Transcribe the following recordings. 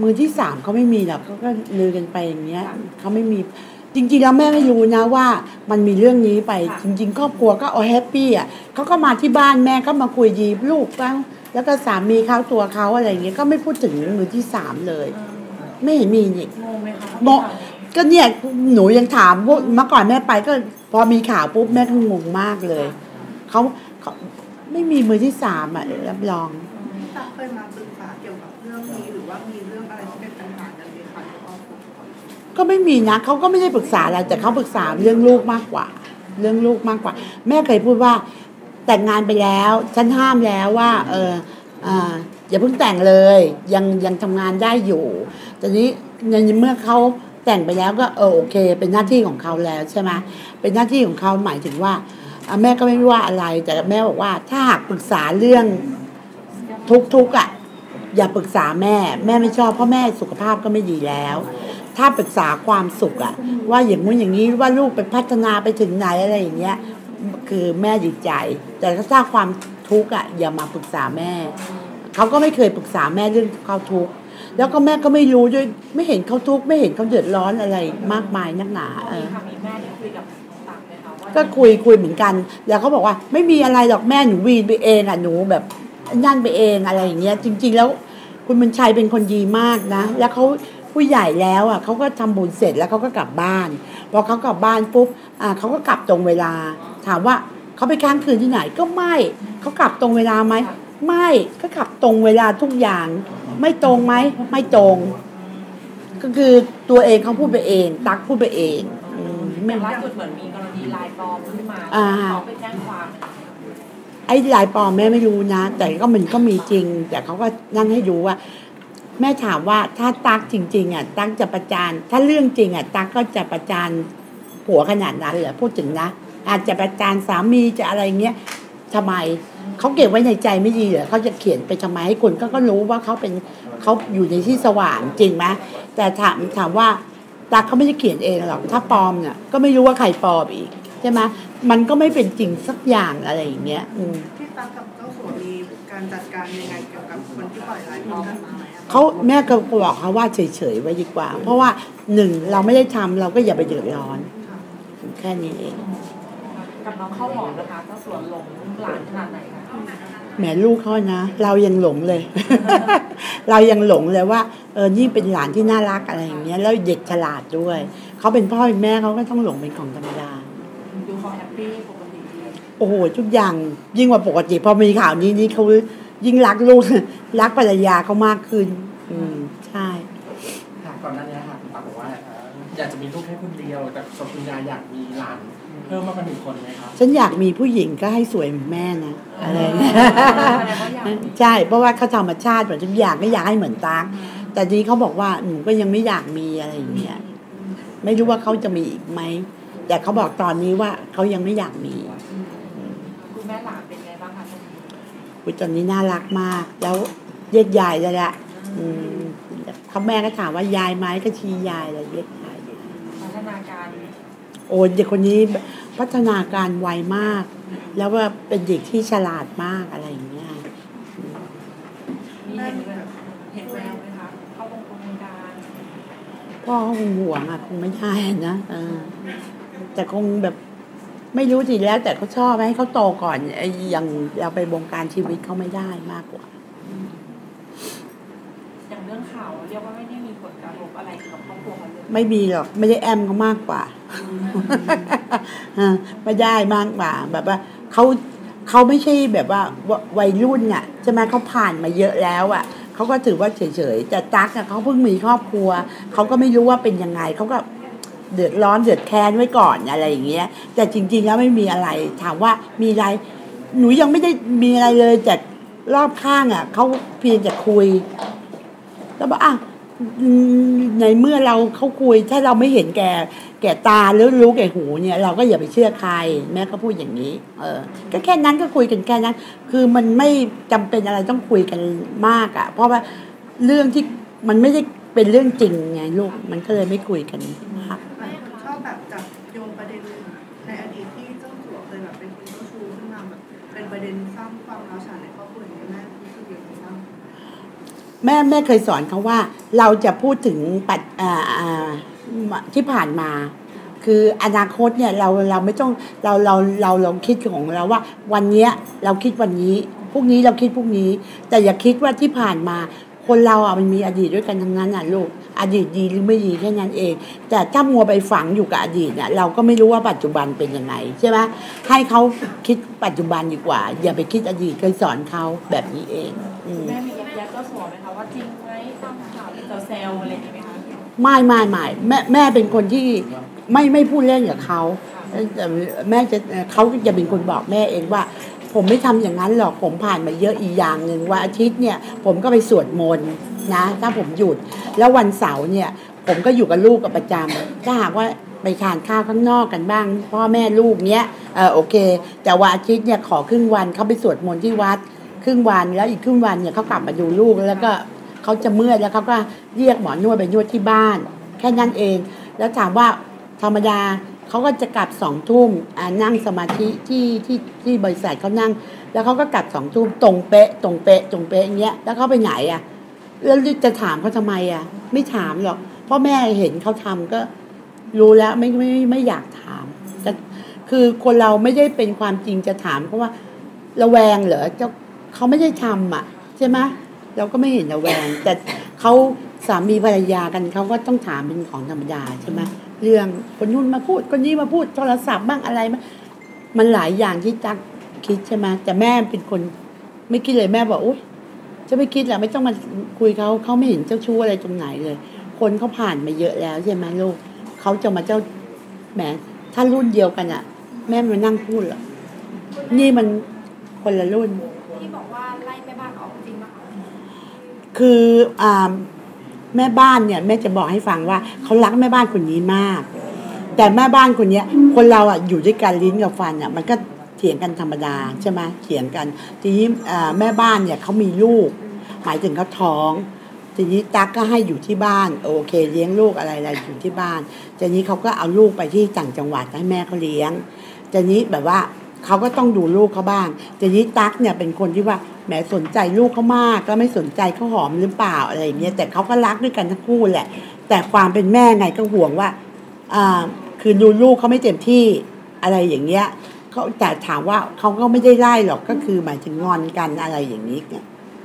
มือที่สามเขาไม่มีหรอกเขาก็ลือกันไปอย่างเงี้ยเขาไม่มีจริงๆแล้วแม่ไม่รู้นะว่ามันมีเรื่องนี้ไป จริง ๆ ครอบครัวก็เอาแฮปปี้อะเขาก็มาที่บ้านแม่ก็มาคุยยีลูกบ้างแล้วก็สามีเขาตัวเขาอะไรอย่างเงี้ยก็ไม่พูดถึงมือที่สามเลย ไม่เห็นมีนี่งงไหมคะโมก็เนี่ยหนูยังถามพวกเมื่อก่อนแม่ไปก็พอมีข่าวปุ๊บแม่ก็งงมากเลยเขาเขา ไม่มีมือที่สามอะรับรองตั๊กเคยมาปรึกษาเกี่ยวกับเรื่องนี้หรือว่ามีเรื่องอะไรที่เป็นปัญหากันไหมคะในครอบครัวก็ไม่มีนะเขาก็ไม่ได้ปรึกษาอะไรแต่เขาปรึกษาเรื่องลูกมากกว่า เรื่องลูกมากกว่า แม่เคยพูดว่าแต่งงานไปแล้วฉันห้ามแล้วว่า เอออ่าอย่าเพิ่งแต่งเลย ยังยังทำงานได้อยู่แต่นี้ในเมื่อเขาแต่งไปแล้วก็เออโอเค เป็นหน้าที่ของเขาแล้วใช่ไหมเป็นหน้าที่ของเขาหมายถึงว่าอะ แม่ก็ไม่ว่าอะไร แต่แม่บอกว่า ถ้าหากปรึกษาเรื่องทุกๆอะ อย่าปรึกษาแม่ แม่ไม่ชอบเพราะแม่สุขภาพก็ไม่ดีแล้ว ถ้าปรึกษาความสุขอะว่าอย่างงู้นอย่างนี้ว่าลูกไปพัฒนาไปถึงไหนอะไรอย่างเงี้ย คือแม่ดีใจ แต่ถ้าสร้างความทุกข์อะ อย่ามาปรึกษาแม่เขาก็ไม่เคยปรึกษาแม่เรื่องเขาทุกข์แล้วก็แม่ก็ไม่รู้ด้วยไม่เห็นเขาทุกข์ไม่เห็นเขาเดือดร้อนอะไรมากมายนักหนาเออมีแม่ได้คุยกับ ก็คุยคุยเหมือนกัน แล้วเขาบอกว่าไม่มีอะไรหรอกแม่หนูวีนไปเองอะหนูแบบนั่นไปเองอะไรอย่างเงี้ยจริง ๆ แล้วคุณบุญชัยเป็นคนดีมากนะ แล้วเขาผู้ใหญ่แล้วอะเขาก็ทำบุญเสร็จแล้วเขาก็กลับบ้านพอเขากลับบ้านปุ๊บอ่าเขาก็กลับตรงเวลา ถามว่าเขาไปค้างคืนที่ไหนก็ไม่เขากลับตรงเวลาไหมไม่ก็กลับตรงเวลาทุกอย่าง ไม่ตรงไหมไม่ตรง ก็คือตัวเองเขาพูดไปเอง ตักพูดไปเองอืมอไม่ล่าสุดเหมือนมีกรณี ลายปลอมขึ้นมาอ่าเขาไปแจ้งความไอ้ลายปลอมแม่ไม่รู้นะ แต่ก็มันก็มีจริง แต่เขาก็นั่นให้ดูว่า แม่ถามว่าถ้าตักจริง ๆ อะ ตักจะประจาน ถ้าเรื่องจริงอะ ตักก็จะประจานผัวขนาดนั้นเหรอพูดถึงนะอาจจะประจานสามีจะอะไรเงี้ยทำไมเขาเก็บไว้ในใจไม่ดีเหรอเขาจะเขียนไปทำไมให้คนก็ก็รู้ว่าเขาเป็นเขาอยู่ในที่สว่างจริงไหมแต่ถามถามว่า ตักเขาไม่ได้เขียนเองหรอกถ้าปลอมเนี่ยก็ไม่รู้ว่าใครปลอมอีกใช่ไหมมันก็ไม่เป็นจริงสักอย่างอะไรอย่างเงี้ยอืมที่ตั๊กกับเจ้าสัวมีการจัดการยังไงเกี่ยวกับคนที่ปล่อยไลฟ์ปลอมกันมาไหมอะเขาแม่ก็บอกเขาว่าเฉยๆไว้ดีกว่า เพราะว่าหนึ่งเราไม่ได้ทำเราก็อย่าไปเดือดร้อนค่ะแค่นี้เอง กับน้องข้าวหอมนะคะเจ้าสวนหลงหลานขนาดไหนคะ แหมลูกเขานะ เรายังหลงเลย เรายังหลงเลยว่าเออนี่เป็นหลานที่น่ารักอะไรอย่างเงี้ยแล้วเด็กฉลาดด้วยเขาเป็นพ่อเป็นแม่เขาก็ต้องหลงเป็นของธรรมดาดูเขาแฮปปี้ปกติดีโอ้โหทุกอย่างยิ่งกว่าปกติพอมีข่าวนี้นี่เขายิ่งรักลูกรักภรรยาเขามากขึ้น อืมใช่ค่ะก่อนหน้านี้ค่ะคุณตาบอกว่าอยากจะมีลูกแค่คนเดียว แต่ส่วนคุณยายอยากมีหลาน เพิ่มมากกว่าหนึ่งคนไหมครับฉันอยากมีผู้หญิงก็ให้สวยเหมือนแม่นะอะไรเงี้ยแสดงว่าอยากมีใช่เพราะว่าเขาธรรมชาติเหมือนทุกอย่างก็อยากให้เหมือนตั๊กแต่ทีนี้เขาบอกว่าหนูก็ยังไม่อยากมีอะไรอย่างเงี้ยไม่รู้ว่าเขาจะมีอีกไหมแต่เขาบอกตอนนี้ว่าเขายังไม่อยากมีคุณแม่หลานเป็นไงบ้างคะอุยตอนนี้น่ารักมาก แล้วเรียกยายแล้วแหละอืมเขาแม่ก็ถามว่ายายไหมก็ชี้ยายอะไรเรียกยายพัฒนาการ โอ้ยเด็กคนนี้พัฒนาการไวมาก แล้วว่าเป็นเด็กที่ฉลาดมากอะไรอย่างเงี้ยมีเห็นแบบเห็นแววไหมคะเข้าวงโครงการพ่อเขาคงห่วงอะคงไม่ได้นะเออแต่คงแบบไม่รู้สิแล้วแต่เขาชอบให้เขาโตก่อนไอ้อย่างเราไปบงการชีวิตเขาไม่ได้มากกว่าอย่างเรื่องข่าวเรียกว่าไม่ได้มีผลกระทบอะไรกับครอบครัวเขาเลยไม่มีหรอกไม่ได้แอมเขามากกว่าฮะไม่ได้มากกว่า แบบว่าเขาเขาไม่ใช่แบบว่าวัยรุ่นน่ะใช่ไหมเขาผ่านมาเยอะแล้วอะเขาก็ถือว่าเฉยๆแต่ตั๊กอะเขาเพิ่งมีครอบครัวเขาก็ไม่รู้ว่าเป็นยังไงเขาก็เดือดร้อนเดือดแค้นไว้ก่อนอะไรอย่างเงี้ย แต่จริง ๆ แล้วไม่มีอะไร ถามว่ามีอะไร หนูยังไม่ได้มีอะไรเลยจากรอบข้างอะเขาเพียงแต่คุย แล้วบอกอะในเมื่อเราเขาคุยถ้าเราไม่เห็นแก่แก่ตาหรือรู้แก่หูเนี่ยเราก็อย่าไปเชื่อใคร แม่ก็พูดอย่างนี้ เออ ก็แค่นั้นก็คุยกันแค่นั้น คือมันไม่จำเป็นอะไรต้องคุยกันมากอะ่ะ เพราะว่าเรื่องที่มันไม่ได้เป็นเรื่องจริงไงลูกมันก็เลยไม่คุยกันมาก แม่แม่เคยสอนเขาว่า เราจะพูดถึงปัจอ่าอ่าที่ผ่านมา คืออนาคตเนี่ยเราเราไม่ต้องเราเราเราเราคิดของเราว่า วันเนี้ยเราคิดวันนี้พรุ่งนี้เราคิดพรุ่งนี้ แต่อย่าคิดว่าที่ผ่านมา คนเราอะมันมีอดีตด้วยกันทั้งนั้นอะลูกอดีตดีหรือไม่ดีแค่นั้นเอง แต่ถ้ามัวไปฝังอยู่กับอดีตเนี่ยเราก็ไม่รู้ว่าปัจจุบันเป็นยังไงใช่ไหมให้เขาคิดปัจจุบันดีกว่า อย่าไปคิดอดีตเคยสอนเขาแบบนี้เองอืมแม่มี ยักยักก็สอนไหมคะว่าจริงไหมตามข่าวเป็นแซวอะไรอย่างเงี้ยไหมคะไม่ไม่ไม่แม่แม่เป็นคนที่ไม่ไม่พูดเล่นกับเขาแต่แม่จะเขาจะเป็นคนบอกแม่เองว่า ผมไม่ทำอย่างนั้นหรอกผมผ่านมาเยอะอีกอย่างหนึ่งว่าอาทิตย์เนี่ยผมก็ไปสวดมนต์นะถ้าผมหยุด แล้ววันเสาร์เนี่ยผมก็อยู่กับลูกกับประจำถ้าหากว่าไปทานข้าวข้างนอกกันบ้าง พ่อแม่ลูกเนี้ยเออโอเค แต่ว่าอาทิตย์เนี่ยขอครึ่งวันเขาไปสวดมนต์ที่วัด ครึ่งวันแล้วอีกครึ่งวันเนี่ยเขากลับมาดูลูกแล้วก็เขาจะเมื่อยแล้วเขาก็เรียกหมอนวดไปนวดที่บ้าน แค่นั้นเอง แล้วถามว่าธรรมดาเขาก็จะกลับสองทุ่มอ่านั่งสมาธิที่ที่ที่บริษัทเขานั่ง แล้วเขาก็กลับสองทุ่มตรงเป๊ะ ตรงเป๊ะตรงเป๊ะอย่างเงี้ยแล้วเขาไปไหนอะแล้วจะถามเขาทำไมอะ ไม่ถามหรอกเพราะแม่เห็นเขาทำก็ รู้แล้วไม่ไม่ไม่อยากถามแต่คือคนเราไม่ได้เป็นความจริงจะถามเพราะว่า ระแวงเหรอเจ้า เขาไม่ได้ทำอะ ใช่ไหมเราก็ไม่เห็นระแวง แต่เขาสามีภรรยากันเขาก็ต้องถามเป็นของธรรมดาใช่ไหมเรื่องคนนู้นมาพูดคนนี้มาพูดโทรศัพท์บ้างอะไรบ้ามันหลายอย่างที่จักคิดใช่ไหมแต่แม่เป็นคนไม่คิดเลยแม่บอกอุ้ยจะไม่คิดแหละไม่ต้องมาคุยเขาเขาไม่เห็นเจ้าชู้อะไรตรงไหนเลย คนเขาผ่านมาเยอะแล้วใช่ไหมลูกเขาจะมาเจ้าแหมถ้ารุ่นเดียวกันอะแม่มานั่งพูดหรอนี่มันคนละรุ่น ที่บอกว่าไล่แม่บ้านออกจริงปะคะ คืออ่าแม่บ้านเนี่ยแม่จะบอกให้ฟังว่าเขารักแม่บ้านคนนี้มาก แต่แม่บ้านคนเนี้ยคนเราอะอยู่ด้วยกันลิ้นกับฟันอะมันก็เถียงกันธรรมดาใช่ไหมเถียงกัน ทีนี้อ่าแม่บ้านเนี่ยเขามีลูก หมายถึงเขาท้อง ทีนี้ตั๊กก็ให้อยู่ที่บ้าน โอเค เลี้ยงลูกอะไรอะไรอยู่ที่บ้านทีนี้เขาก็เอาลูกไปที่ต่างจังหวัดให้แม่เขาเลี้ยงทีนี้แบบว่าเขาก็ต้องดูลูกเขาบ้างทีนี้ตั๊กเนี่ยเป็นคนที่ว่า แหมสนใจลูกเขามากก็ไม่สนใจเขาหอมหรือเปล่าอะไรอย่างเงี้ยแต่เขาก็รักด้วยกันทั้งคู่แหละ แต่ความเป็นแม่ไงก็ห่วงว่าอ่าคือดูลูกเขาไม่เต็มที่อะไรอย่างเงี้ยเขาแต่ถามว่าเขาก็ไม่ได้ไล่หรอกก็คือหมายถึงงอนกันอะไรอย่างนี้ไง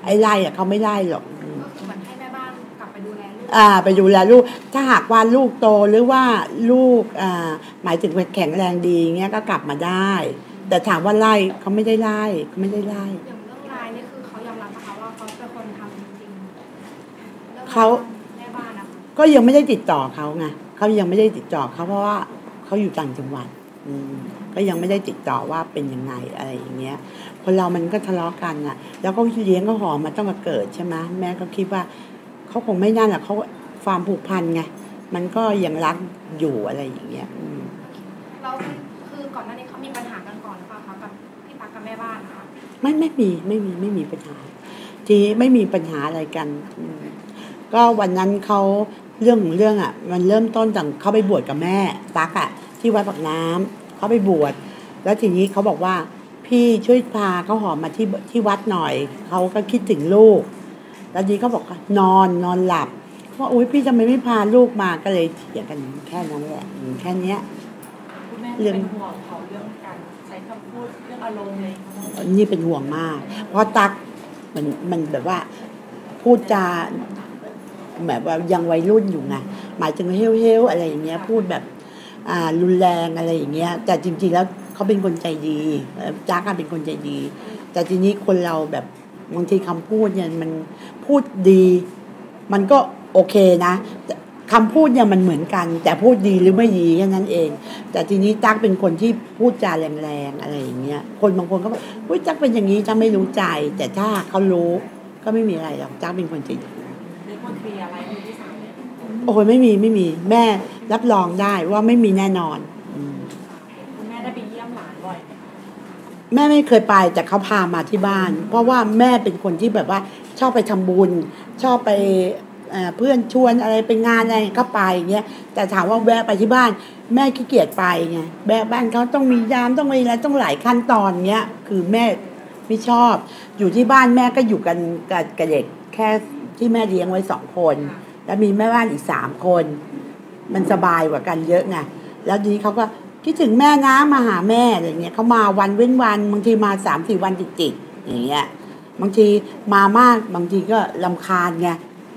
ไอ้ไล่อะเขาไม่ไล่หรอกอืมก็คือเหมือนให้แม่บ้านกลับไปดูแลลูกอ่าไปดูแลลูก ถ้าหากว่าลูกโตหรือว่าลูกอ่าหมายถึงแข็งแรงดีเงี้ยก็กลับมาได้ แต่ถามว่าไล่เขาไม่ได้ไล่เขาไม่ได้ไล่ เขาเป็นคนทำจริงๆรื่องเขาแม่บ้านนะคะก็ยังไม่ได้ติดต่อเขาไงเขายังไม่ได้ติดต่อเขาเพราะว่าเขาอยู่ต่างจังหวัด อืมก็ยังไม่ได้ติดต่อว่าเป็นยังไงอะไรอย่างเงี้ย คนเรามันก็ทะเลาะกันน่ะแล้วก็เลี้ยงก็หอมมาตั้งแต่เกิดใช่ไหมแม่ก็คิดว่าเขาคงไม่นั่นแหละเขาความผูกพันไงมันก็ยังรักอยู่อะไรอย่างเงี้ยอืมเราคือก่อนหน้านี้เขามีปัญหากันก่อนหรือเปล่าคะกับพี่ตั๊กกับแม่บ้านนะคะไม่ไม่มีไม่มีไม่มีปัญหา ทีไม่มีปัญหาอะไรกันอืมก็วันนั้นเขาเรื่องของเรื่องอะ มันเริ่มต้นจากเขาไปบวชกับแม่ตักอะ ที่วัดปากน้ำเขาไปบวชแล้วทีนี้เขาบอกว่า พี่ช่วยพาเขาหอมมาที่ที่วัดหน่อยเขาก็คิดถึงลูก แล้วทีนี้เขาบอกว่านอนนอนหลับว่าโอ๊ยพี่ทำไมไม่พาลูกมาก็เลยเถียงกันแค่นั้นแหละอืมแค่เนี้ยคุณแม่เรื่เป็องนห่วงเขาเรื่องการใช้คำพูดเรื่องอารมณ์อะไรอย่างเลยนี่เป็นห่วงมาก เพราะตัก มันมันแบบว่าพูดจาแบบว่ายังวัยรุ่นอยู่ไงหมายถึงเฮลเฮลอะไรอย่างเงี้ย พูดแบบ อ่ารุนแรงอะไรอย่างเงี้ย แต่จริง ๆ แล้วเขาเป็นคนใจดีจ้ากันเป็นคนใจดี แต่ทีนี้คนเราแบบบางทีคำพูดเนี่ยมันพูดดี มันก็โอเคนะ คำพูดเนี่ยมันเหมือนกัน แต่พูดดีหรือไม่ดีแค่นั้นเอง แต่ทีนี้ตั๊กเป็นคนที่พูดจาแรงๆอะไรอย่างเงี้ยคนบางคนก็บอกอุ้ยตั๊กเป็นอย่างนี้ตั๊กไม่รู้ใจ แต่ถ้าเขารู้ก็ไม่มีอะไรหรอกตั๊กเป็นคนใจดีเรียกว่าเคลียร์อะไรมือที่สามเลยโอ้ยไม่มีไม่มีแม่รับรองได้ว่าไม่มีแน่นอนอืมคุณแม่ได้ไปเยี่ยมหลานบ่อยไหมแม่ไม่เคยไปแต่เขาพามาที่บ้าน เพราะว่าแม่เป็นคนที่แบบว่าชอบไปทำบุญ ชอบไป เพื่อนชวนอะไรไปงานอะไรก็ไปอย่างเงี้ยแต่ถามว่าแวะไปที่บ้านแม่ขี้เกียจไปไงแวะบ้านเขาต้องมียามต้องมีอะไรต้องหลายขั้นตอนเงี้ยคือแม่ไม่ชอบ อยู่ที่บ้านแม่ก็อยู่กันกับกับเด็กแค่ที่แม่เลี้ยงไว้สองคน แล้วมีแม่บ้านอีกสามคน มันสบายกว่ากันเยอะไงแล้วทีนี้เขาก็คิดถึงแม่นะมาหาแม่อะไรเงี้ยเขามาวันเว้นวันบางทีมาสามสี่วันติดๆอย่างเงี้ยบางทีมามากบางทีก็ลำคาญไง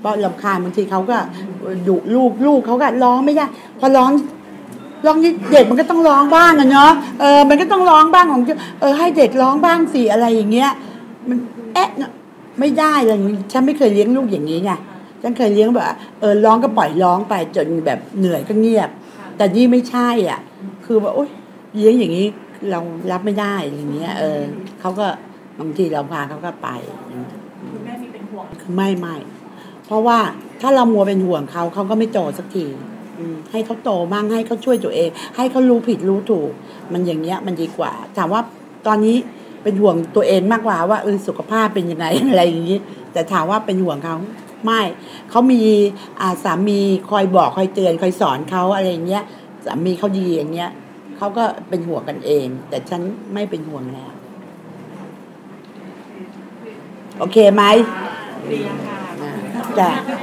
เพราะลำคาญบางทีเขาก็ดุลูกลูกเขาก็ร้องไม่ได้พอร้องร้องเด็กมันก็ต้องร้องบ้างอะเนาะเออมันก็ต้องร้องบ้างของเออให้เด็กร้องบ้างสิอะไรอย่างเงี้ย มันแอะเนอะไม่ได้เลยฉันไม่เคยเลี้ยงลูกอย่างนี้ไงฉันเคยเลี้ยงแบบว่าเออร้องก็ปล่อยร้องไปจนแบบเหนื่อยก็เงียบ แต่นี่ไม่ใช่อะ คือว่าโอ๊ยเลี้ยงอย่างนี้เรารับไม่ได้อย่างเงี้ย เออเขาก็บางทีเราพาเขาก็ไปคุณแม่มีเป็นห่วงคือไม่ไม่ เพราะว่าถ้าเรามัวเป็นห่วงเขาเขาก็ไม่โตสักทีอืมให้เขาโตมั่งให้เขาช่วยตัวเอง ให้เขารู้ผิดรู้ถูก มันอย่างเงี้ยมันดีกว่าถามว่าตอนนี้เป็นห่วงตัวเองมากกว่าว่าเออสุขภาพเป็นยังไงอะไรอย่างนี้ แต่ถามว่าเป็นห่วงเขาไม่เขามีอ่าสามีคอยบอกคอยเตือนคอยสอนเขาอะไรอย่างเงี้ยสามีเขาดีอย่างเงี้ยเขาก็เป็นห่วงกันเอง แต่ฉันไม่เป็นห่วงแล้ว โอเคไหมเรียนค่ะ อ่าจ้ะ